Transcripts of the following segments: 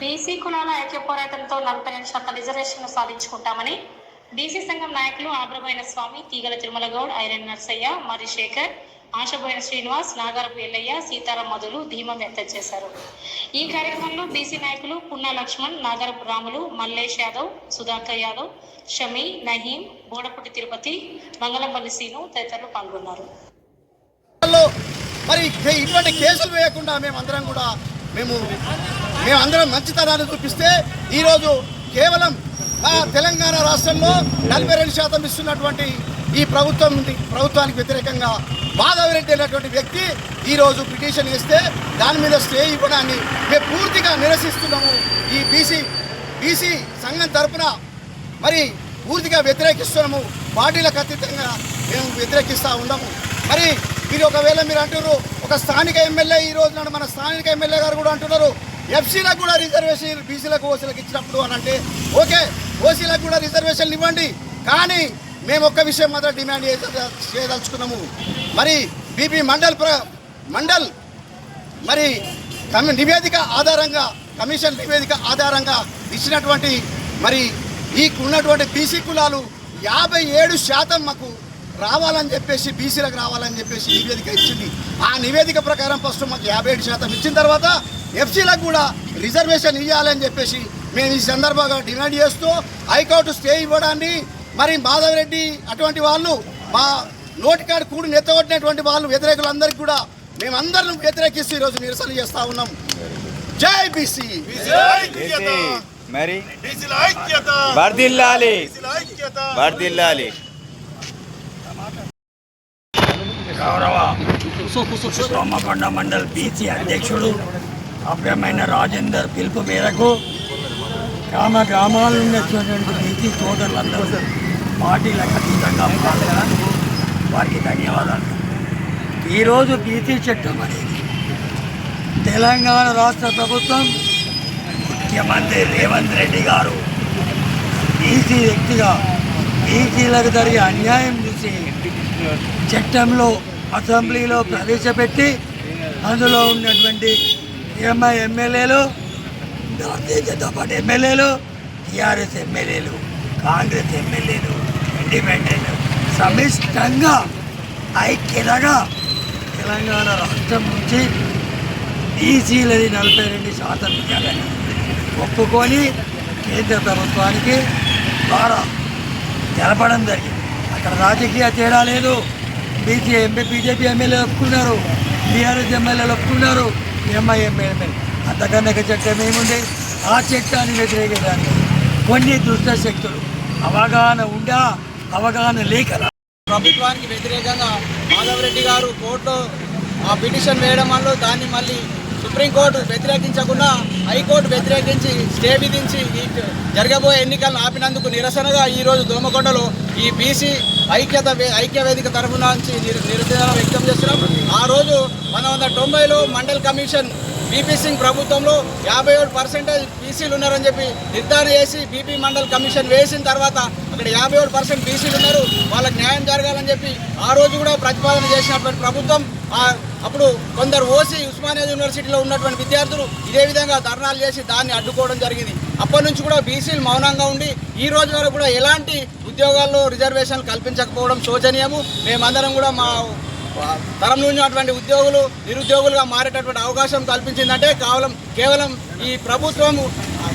BC కులాల ఐక్య పోరాటంతో నలభై రెండు శాతం రిజర్వేషన్లు సాధించుకుంటామని బీసీ సంఘం నాయకులు ఆబ్రమైన స్వామి తీగల తిరుమల గౌడ్ ఐరన్ నర్సయ్య మరి శేఖర్ ఆశబోయిన శ్రీనివాస్ నాగారపు ఎల్లయ్య సీతారాం మధులు ధీమం వ్యక్తం చేశారు. ఈ కార్యక్రమంలో బీసీ నాయకులు పున్నా లక్ష్మణ్ నాగరపు రాములు మల్లేష్ యాదవ్ సుధాకర్ యాదవ్ షమీ నహీం బోడపుట్టి తిరుపతి మంగళంపల్లి సీను తదితరులు పాల్గొన్నారు. మరి ఇటువంటి కేసులు వేయకుండా మేమందరం కూడా మేము మేమందరం మంచితనాన్ని చూపిస్తే ఈరోజు కేవలం మా తెలంగాణ రాష్ట్రంలో నలభై రెండు శాతం ఇస్తున్నటువంటి ఈ ప్రభుత్వం ప్రభుత్వానికి వ్యతిరేకంగా మాధవరెడ్డి అనేటువంటి వ్యక్తి ఈరోజు పిటిషన్ ఇస్తే దాని మీద స్టే ఇవ్వడాన్ని మేము పూర్తిగా నిరసిస్తున్నాము. ఈ బీసీ బీసీ సంఘం తరఫున మరి పూర్తిగా వ్యతిరేకిస్తున్నాము. పార్టీలకు అతీతంగా మేము వ్యతిరేకిస్తూ ఉన్నాము. మరి మీరు ఒకవేళ మీరు అంటున్నారు ఒక స్థానిక ఎమ్మెల్యే ఈ రోజు నాడు మన స్థానిక ఎమ్మెల్యే గారు కూడా అంటున్నారు ఎఫ్సీలకు కూడా రిజర్వేషన్ బీసీలకు ఓసీలకు ఇచ్చినప్పుడు అని అంటే ఓకే ఓసీలకు కూడా రిజర్వేషన్లు ఇవ్వండి కానీ మేము ఒక్క విషయం మాత్రం డిమాండ్ చేయదలుచుకున్నాము. మరి బీపీ మండల్ ప్ర మండల్ మరి కమి నివేదిక ఆధారంగా కమిషన్ నివేదిక ఆధారంగా ఇచ్చినటువంటి మరి ఈ ఉన్నటువంటి బీసీ కులాలు యాభై ఏడు శాతం మాకు రావాలని చెప్పేసి బీసీలకు రావాలని చెప్పేసి నివేదిక ఇచ్చింది. ఆ నివేదిక ప్రకారం ఫస్ట్ మాకు యాభై ఏడు శాతం ఇచ్చిన తర్వాత ఎఫ్సీలకు కూడా రిజర్వేషన్ ఇవ్వాలని చెప్పేసి మేము ఈ సందర్భంగా డిమాండ్ చేస్తూ హైకోర్టు స్టే ఇవ్వడాన్ని మరి మాధవరెడ్డి అటువంటి వాళ్ళు మా నోటికాడు కూడి నెత్తగొట్టినటువంటి వాళ్ళు వ్యతిరేకులందరికీ కూడా మేమందరం వ్యతిరేకిస్తూ ఈరోజు నిరసన చేస్తా ఉన్నాం. జై బీసీ. మరి? వర్దిల్లాలి గౌరవ సోమకొండ మండల్ బీసీ అధ్యక్షుడు అభ్యమైన రాజేందర్ పిలుపు మేరకు గ్రామ గ్రామాల నుండి వచ్చినటువంటి బీసీ సోదరులందరూ పార్టీలకు అతీతంగా వారికి ధన్యవాదాలు. ఈరోజు బీసీ చట్టం అనేది తెలంగాణ రాష్ట్ర ప్రభుత్వం ముఖ్యమంత్రి రేవంత్ రెడ్డి గారు బీసీ వ్యక్తిగా బీసీలకు జరిగే అన్యాయం చూసి చట్టంలో అసెంబ్లీలో ప్రవేశపెట్టి అందులో ఉన్నటువంటి ఎంఐ ఎమ్మెల్యేలు భారతీయ జనతా పార్టీ ఎమ్మెల్యేలు టీఆర్ఎస్ ఎమ్మెల్యేలు కాంగ్రెస్ ఎమ్మెల్యేలు ఇండిపెండెంట్ సమిష్టంగా ఐక్యతగా తెలంగాణ రాష్ట్రం నుంచి ఈసీలది నలభై రెండు శాతం ఇవ్వాలని ఒప్పుకొని కేంద్ర ప్రభుత్వానికి ద్వారా తెలపడం జరిగింది. అక్కడ రాజకీయ తేడా లేదు. బీసీ ఎంపీ బీజేపీ ఎమ్మెల్యేలు ఒప్పుకున్నారు. బీఆర్ఎస్ ఎమ్మెల్యేలు ఒప్పుకున్నారు. ఎంఐ ఎమ్మెల్యే అంతకన్నా ఇక చట్టం ఏముంది? ఆ చట్టాన్ని వ్యతిరేకించడానికి కొన్ని దుష్ట శక్తులు. అవగాహన ఉండా అవగాహన లేక ప్రభుత్వానికి వ్యతిరేకంగా మాధవరెడ్డి గారు కోర్టులో ఆ పిటిషన్ వేయడం వల్ల దాన్ని మళ్ళీ సుప్రీంకోర్టు వ్యతిరేకించకుండా హైకోర్టు వ్యతిరేకించి స్టే విధించి ఈ జరగబోయే ఎన్నికలను ఆపినందుకు నిరసనగా ఈరోజు దోమకొండలో ఈ బీసీ ఐక్యత ఐక్య వేదిక తరఫున నుంచి నిరసన వ్యక్తం చేస్తున్నాం. ఆ రోజు పంతొమ్మిది వందల తొంభైలో మండల్ కమిషన్ బీపీ సింగ్ ప్రభుత్వంలో యాభై ఏడు పర్సెంటేజ్ బీసీలు ఉన్నారని చెప్పి నిర్ధారణ చేసి బీపీ మండల్ కమిషన్ వేసిన తర్వాత అక్కడ యాభై ఏడు పర్సెంట్ బీసీలు ఉన్నారు. వాళ్ళకి న్యాయం జరగాలని చెప్పి ఆ రోజు కూడా ప్రతిపాదన చేసినటువంటి ప్రభుత్వం అప్పుడు కొందరు ఓసీ ఉస్మానియా యూనివర్సిటీలో ఉన్నటువంటి విద్యార్థులు ఇదే విధంగా ధర్నాలు చేసి దాన్ని అడ్డుకోవడం జరిగింది. అప్పటి నుంచి కూడా బీసీలు మౌనంగా ఉండి ఈ రోజు వరకు కూడా ఎలాంటి ఉద్యోగాల్లో రిజర్వేషన్లు కల్పించకపోవడం శోచనీయము. మేమందరం కూడా మా తరం నుంచి ఉన్నటువంటి ఉద్యోగులు నిరుద్యోగులుగా మారేటటువంటి అవకాశం కల్పించిందంటే కేవలం కేవలం ఈ ప్రభుత్వం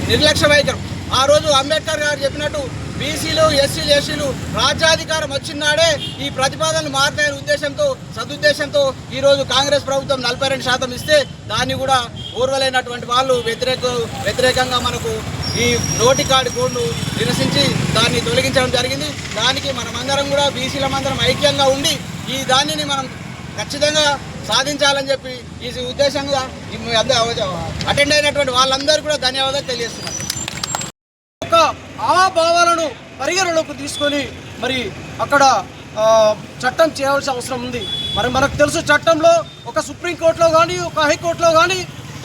నిర్లక్ష్య వైఖరం. ఆ రోజు అంబేద్కర్ గారు చెప్పినట్టు బీసీలు ఎస్సీలు ఎస్సీలు రాజ్యాధికారం వచ్చినాడే ఈ ప్రతిపాదనలు మారుతాయనే ఉద్దేశంతో సదుద్దేశంతో ఈ రోజు కాంగ్రెస్ ప్రభుత్వం నలభై రెండు శాతం ఇస్తే దాన్ని కూడా ఊర్వలేనటువంటి వాళ్ళు వ్యతిరేక వ్యతిరేకంగా మనకు ఈ నోటి కాడి కోడ్ను నిరసించి దాన్ని తొలగించడం జరిగింది. దానికి మనమందరం కూడా బీసీలమందరం ఐక్యంగా ఉండి ఈ దానిని మనం ఖచ్చితంగా సాధించాలని చెప్పి ఈ ఉద్దేశంగా అటెండ్ అయినటువంటి వాళ్ళందరూ కూడా ధన్యవాదాలు తెలియజేస్తున్నారు. యొక్క భావాలను పరిగణలోకి తీసుకొని మరి అక్కడ చట్టం చేయాల్సిన అవసరం ఉంది. మరి మనకు తెలుసు చట్టంలో ఒక సుప్రీంకోర్టులో కానీ ఒక హైకోర్టులో కానీ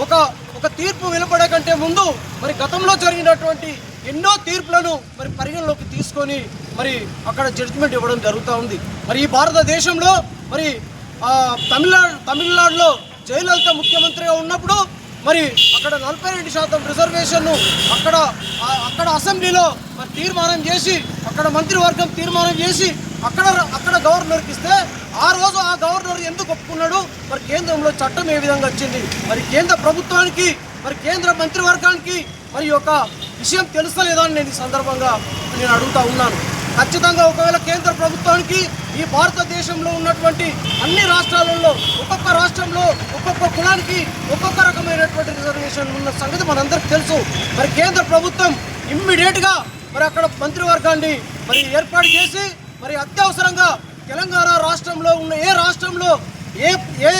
ఒక ఒక తీర్పు వెలువడే కంటే ముందు మరి గతంలో జరిగినటువంటి ఎన్నో తీర్పులను మరి పరిగణలోకి తీసుకొని మరి అక్కడ జడ్జిమెంట్ ఇవ్వడం జరుగుతూ ఉంది. మరి ఈ భారతదేశంలో మరి తమిళనాడు తమిళనాడులో జయలలిత ముఖ్యమంత్రిగా ఉన్నప్పుడు మరి అక్కడ నలభై రెండు శాతం రిజర్వేషన్ను అక్కడ అక్కడ అసెంబ్లీలో మరి తీర్మానం చేసి అక్కడ మంత్రివర్గం తీర్మానం చేసి అక్కడ అక్కడ గవర్నర్కి ఇస్తే ఆ రోజు ఆ గవర్నర్ ఎందుకు ఒప్పుకున్నాడు? మరి కేంద్రంలో చట్టం ఏ విధంగా వచ్చింది? మరి కేంద్ర ప్రభుత్వానికి మరి కేంద్ర మంత్రివర్గానికి మరి యొక్క విషయం తెలుస్తలేదా అని నేను ఈ సందర్భంగా నేను అడుగుతా ఉన్నాను. ఖచ్చితంగా ఒకవేళ కేంద్ర ప్రభుత్వానికి ఈ భారతదేశంలో ఉన్నటువంటి అన్ని రాష్ట్రాలలో ఒక్కొక్క రాష్ట్రంలో ఒక్కొక్క కులానికి ఒక్కొక్క రకమైనటువంటి రిజర్వేషన్ ఉన్న సంగతి మనందరికి తెలుసు. మరి కేంద్ర ప్రభుత్వం ఇమ్మీడియట్గా మరి అక్కడ మంత్రివర్గాన్ని మరి ఏర్పాటు చేసి మరి అత్యవసరంగా తెలంగాణ రాష్ట్రంలో ఉన్న ఏ రాష్ట్రంలో ఏ ఏ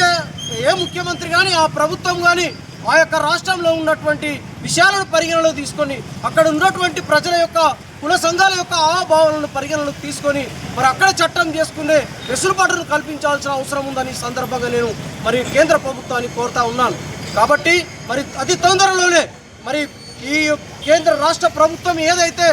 ఏ ముఖ్యమంత్రి కానీ ఆ ప్రభుత్వం కానీ ఆ యొక్క రాష్ట్రంలో ఉన్నటువంటి విషయాలను పరిగణలో తీసుకొని అక్కడ ఉన్నటువంటి ప్రజల యొక్క కుల సంఘాల యొక్క ఆవాభావాలను పరిగణనకు తీసుకొని మరి అక్కడ చట్టం చేసుకునే వెసులుబాటును కల్పించాల్సిన అవసరం ఉందని సందర్భంగా నేను మరి కేంద్ర ప్రభుత్వాన్ని కోరుతా ఉన్నాను. కాబట్టి మరి అతి తొందరలోనే మరి ఈ కేంద్ర రాష్ట్ర ప్రభుత్వం ఏదైతే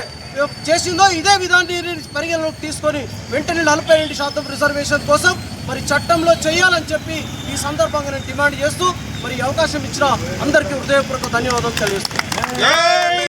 చేసిందో ఇదే విధాన్ని పరిగణలోకి తీసుకొని వెంటనే నలభై రెండు శాతం రిజర్వేషన్ కోసం మరి చట్టంలో చేయాలని చెప్పి ఈ సందర్భంగా నేను డిమాండ్ చేస్తూ మరి అవకాశం ఇచ్చిన అందరికీ హృదయపూర్వక ధన్యవాదాలు తెలియజేస్తున్నాను.